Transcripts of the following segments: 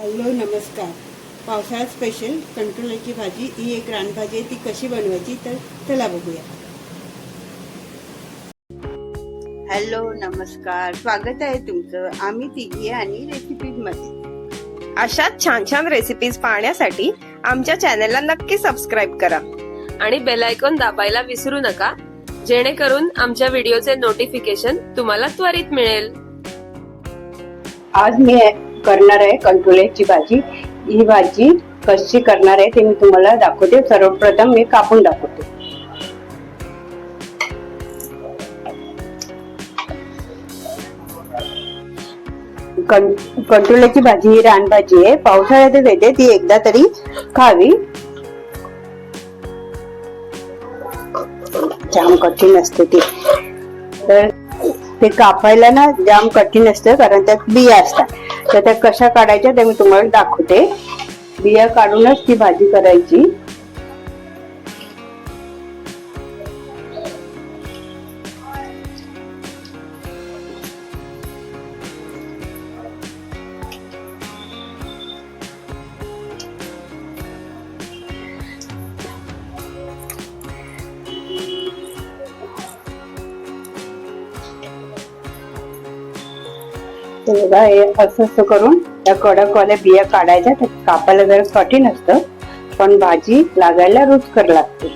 Hello नमस्कार. पावसाळ्यात special कंट्रोलरची भाजी ही एक रानभाजी आहे ती कशी बनवायची? तर चला बघूया. हॅलो नमस्कार. स्वागत आहे तुमचं. आम्ही तिघी आणि रेसिपीजमध्ये अशाच छान छान रेसिपीज पाहण्यासाठी आमच्या चॅनलला नक्की सबस्क्राईब करा. आणि बेल आयकॉन दाबायला विसरू नका जेणेकरून आमच्या व्हिडिओचे नोटिफिकेशन तुम्हाला त्वरित मिळेल. आज मी करणार आहे कंट्रोलेची भाजी. ही भाजी कशी करणार आहे ते मी तुम्हाला दाखवते. सर्वप्रथम मी कापून दाखवते. कंट्रोल्याची भाजी ही रानभाजी आहे. पावसाळ्यातच येते ती एकदा तरी खावी. जाम कठीण असते ती. तर ते कापायला ना जाम कठीण असतं कारण त्यात बिया असतात. तर त्या कशा काढायच्या ते मी तुम्हाला दाखवते. बिया काढूनच ती भाजी करायची. ते बघा हे असं असं करून त्या कडकवाल्या बिया काढायच्या त्या कापायला जरा कठीण असतं पण भाजी लागायला रुचकर लागते.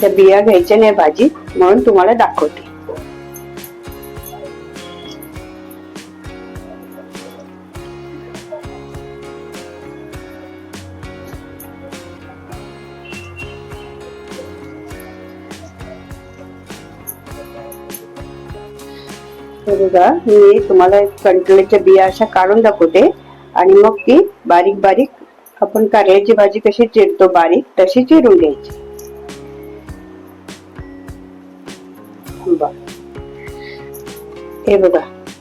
त्या बिया घ्यायच्या नाही भाजी म्हणून तुम्हाला दाखवते. हे बघा. मी तुम्हाला कंटोळीच्या बिया अशा काढून दाखवते. आणि मग ती बारीक बारीक आपण कारल्याची भाजी कशी चिरतो बारीक तशी चिरून घ्यायची. हे बघा.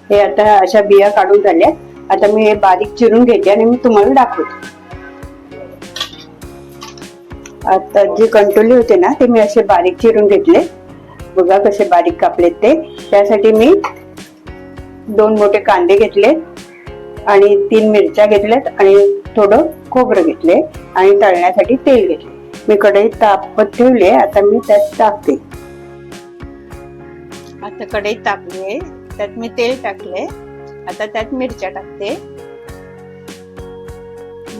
हे आता अशा बिया काढून झाल्या. आता मी हे बारीक चिरून घेते आणि मी तुम्हाला दाखवते. आता जे कंट्रोली होते ना ते मी असे बारीक चिरून घेतले. बघा कसे बारीक कापलेत ते. त्यासाठी मी दोन मोठे कांदे घेतले आणि तीन मिरच्या घेतल्यात आणि थोडं खोबरं घेतले आणि तळण्यासाठी तेल घेतले. मी कढईत तापत ठेवले आता मी त्यात टाकते. आता कढईत आहे त्यात मी तेल टाकले. आता त्यात मिरच्या टाकते.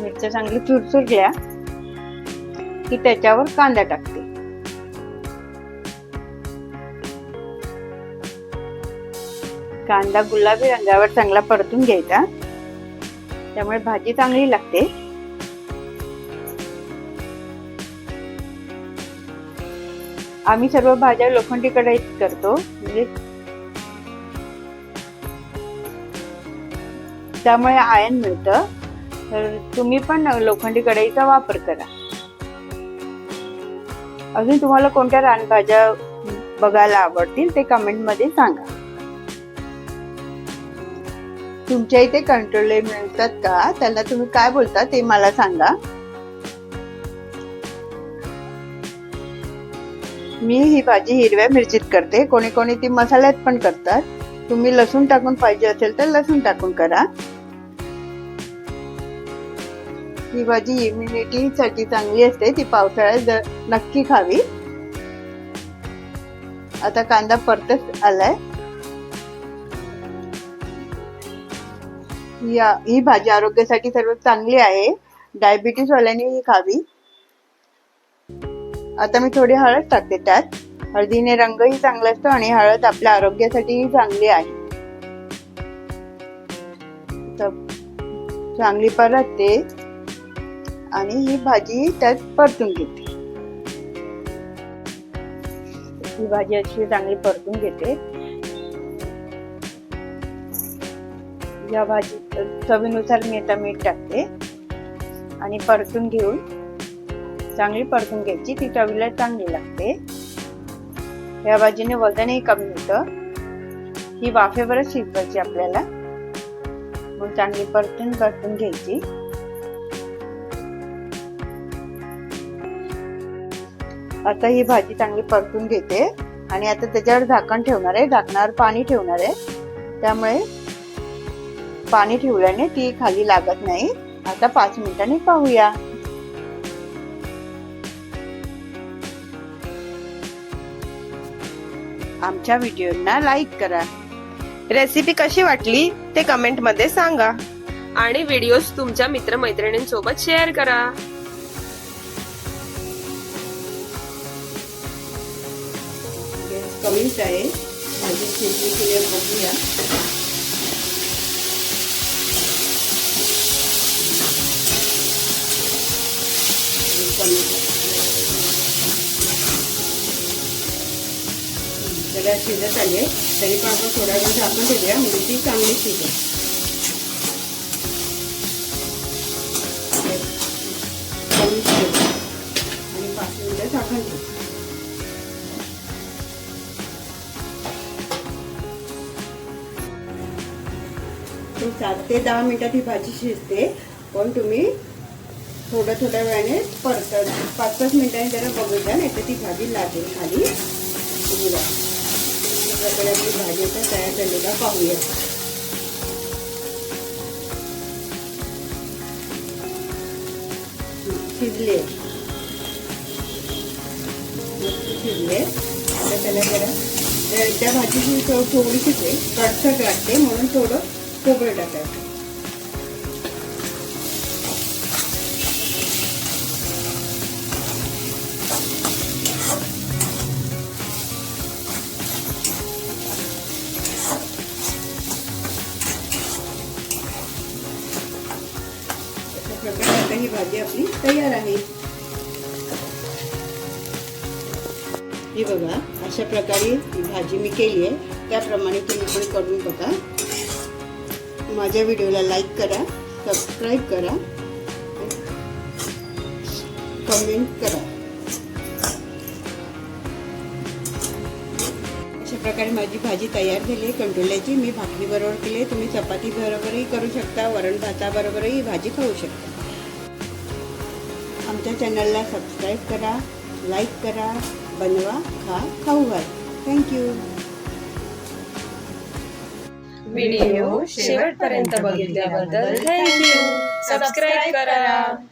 मिरच्या चांगली चुरचुरल्या की त्याच्यावर कांदा टाकते. कांदा गुलाबी रंगावर चांगला परतून घ्यायचा. त्यामुळे भाजी चांगली लागते. आम्ही सर्व भाज्या लोखंडी कढईत करतो. म्हणजे त्यामुळे आयन मिळतं. तर तुम्ही पण लोखंडी कढईचा वापर करा. अजून तुम्हाला कोणत्या रानभाज्या बघायला आवडतील ते कमेंटमध्ये सांगा. तुमच्या इथे कंट्रोले मिळतात का? त्याला तुम्ही काय बोलता ते मला सांगा. मी ही भाजी हिरव्या मिरचीत करते. कोणी कोणी ती मसाल्यात पण करतात. तुम्ही लसूण टाकून पाहिजे असेल तर लसूण टाकून करा. ही भाजी इम्युनिटी साठी चांगली असते. ती पावसाळ्यात नक्की खावी. आता कांदा परतच आलाय. या ही भाजी आरोग्यासाठी सर्वात चांगली आहे. डायबिटीस वाल्यांनी ही खावी. आता मी थोडी हळद टाकते त्यात. हळदीने रंगही चांगला असतो आणि हळद आपल्या आरोग्यासाठीही चांगली आहे. तर चांगली परतते. आणि ही भाजी त्यात परतून घेते. ही भाजी अशी चांगली परतून घेते. या भाजीत चवीनुसार मी आता मीठ टाकते. आणि परतून घेऊन चांगली परतून घ्यायची. ती चवीला चांगली लागते. या भाजीने वजनही कमी होतं. ही वाफेवरच शिजवायची आपल्याला. मग चांगली परतून परतून घ्यायची. आता ही भाजी चांगली परतून घेते. आणि आता त्याच्यावर झाकण ठेवणार आहे. झाकणावर पाणी ठेवणार आहे. त्यामुळे पाणी ठेवल्याने ती खाली लागत नाही. आता पाच मिनिटांनी पाहूया. आमच्या व्हिडिओना लाईक करा. रेसिपी कशी वाटली ते कमेंटमध्ये सांगा. आणि व्हिडिओज तुमच्या मित्रमैत्रिणींसोबत शेअर करा. कमीच आहे. भाजी शिजली की बघूया. त्याला शिजत आले तरी पण आपण थोडा वेळ झाकून ठेवूया. म्हणजे ती चांगली शिजेल आणि पाच मिनिटं झाकून ठेवू. सात ते दहा मिनिटात ही भाजी शिजते. पण तुम्ही थोड्या थोड्या वेळाने परतत. पाच पाच मिनिटांनी जरा बघून जा नाही तर ती भाजी लागेल खाली. आपली भाजी आता तयार झालेला पाहूया. शिजले शिजले आता त्याला जरा त्या- भाजीची चव थोडीशीच आहे. कटसट लागते म्हणून थोडं खोबरं टाकायचं. भाजी आपली तयार आहे. ही बघा अशा प्रकारे ही भाजी मी केली आहे. त्याप्रमाणे तुम्ही पण करून बघा. माझ्या व्हिडिओला लाईक करा सबस्क्राईब करा कमेंट करा. अशा प्रकारे माझी भाजी तयार झाली आहे. कंटोल्याची मी भाकरी बरोबर केली तुम्ही चपाती बरोबरही करू शकता वरण भाताबरोबरही भाजी खाऊ शकता. आमच्या चॅनलला सबस्क्राईब करा लाईक करा बनवा खा खाऊ घाल. थँक्यू व्हिडिओ शेवटपर्यंत बघितल्याबद्दल थँक्यू सबस्क्राईब करा.